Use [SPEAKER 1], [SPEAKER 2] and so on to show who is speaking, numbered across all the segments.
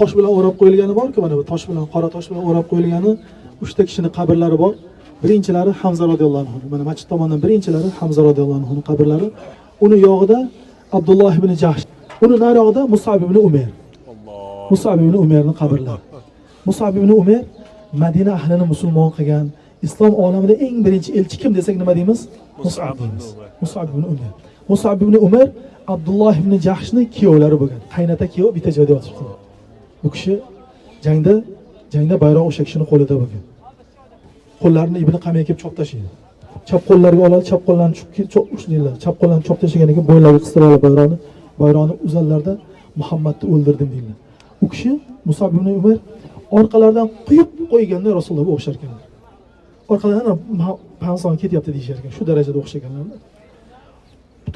[SPEAKER 1] tosh bilan o'rab qo'yilgani borku mana bu tosh bilan qora tosh bilan o'rab qo'yilgani uchta kishini qabrlari bor. Birinchilari hamza roziyallohu anhu. Mana masjid tomondan birinchilari hamza roziyallohu anhu qabrlari. Uni yog'ida abdulloh ibn jahsh uni nariyog'ida musab ibn umayr. Musab ibn umayrni qabrlari. Musab ibn umayr madina ahlini musulmon qilgan islom olamida eng birinchi elchi kim desak nima deymiz? Musab deymiz. Musab ibn umayr. Musab ibn umayr abdulloh ibn jahshni kuyovlari bo'lgan. Qaynota kuyov bitta joyda yotibdi bu kishi jangda jangda bayroq o'sha kishini qo'lida bo'lgan. Qo'llarini ibn qamiya kelib chop tashlaydi chap qo'llariga oladi chap qo'llarini chop ushlaydilar chap qo'llarini chop tashlagandan keyin bo'ynlariga qistiradi bayroqni bayroqni uzadilarda muhammadni o'ldirdim deydilar. U kishi musob ibn umar orqalaridan quyib qo'yganda rasulullohga o'xshar ekanlar orqalaridan panson ketyapti deyishar ekan shu darajada o'xshaganlar.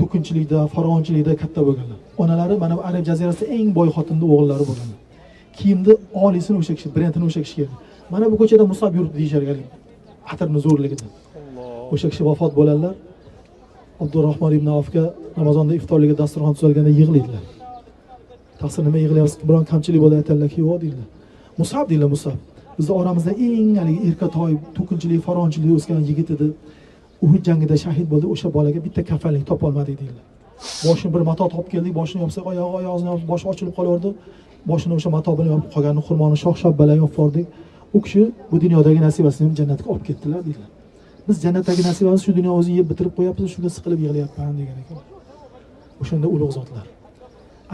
[SPEAKER 1] To'kinchilikda farg'onchilikda katta bo'lganlar. Onalari mana bu arab jazirasida eng boy xotinni o'g'illari bo'lganlar. Kiyimni oliysini o'sha kishi brendini o'sha kishi kiyadi mana bu ko'chada musob yuribdi deyishar ekan. Atirni zo'rligidan o'sha kishi vafot bo'ladilar abdurahmon ibn avfga ramazonda iftorlikka dasturxon tuzalganda yig'laydilar. Taqsir nima yig'layapsiz? Biron kamchilik bo'ldi aytadilarki yo'q deydilar. Musab deydilar musab. Bizni oramizda eng haligi erkatoy to'kinchilik farovonchilik o'sgan yigit edi. Uhud jangida shahid bo'ldi o'sha bolaga bitta kafanlik topolmadik deydilar. Boshini bir mato topib keldik boshini yopsak oyog'i oyog'ini boshi ochilib qolaverdi boshini o'sha mato bilan yopib qolganini xurmoni shox shabbalar yopib yubordik u kishi bu dunyodagi nasibasini ham jannatga olib ketdilar deydilar biz jannatdagi nasibamizni shu dunyo o'zi yeb bitirib qo'yapmiz shunga siqilib yig'layapman degan ekan. O'shanda ulug' zotlar.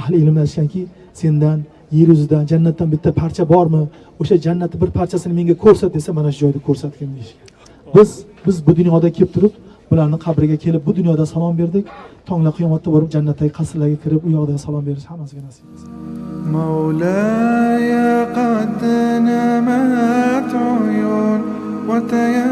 [SPEAKER 1] Ahli ilmlar aytishganki sendan yer yuzidan jannatdan bitta parcha bormi? O'sha jannatni bir parchasini menga ko'rsat desa mana shu joyda ko'rsatgin deyishgan. Biz biz bu dunyoda kelib turib bularni qabriga kelib bu dunyoda salom berdik tongla qiyomatda borib jannatdagi qasrlarga kirib u yoqda salom berish hammasiga nasib etsin
[SPEAKER 2] مولاي قد نمت عيون وتيقظت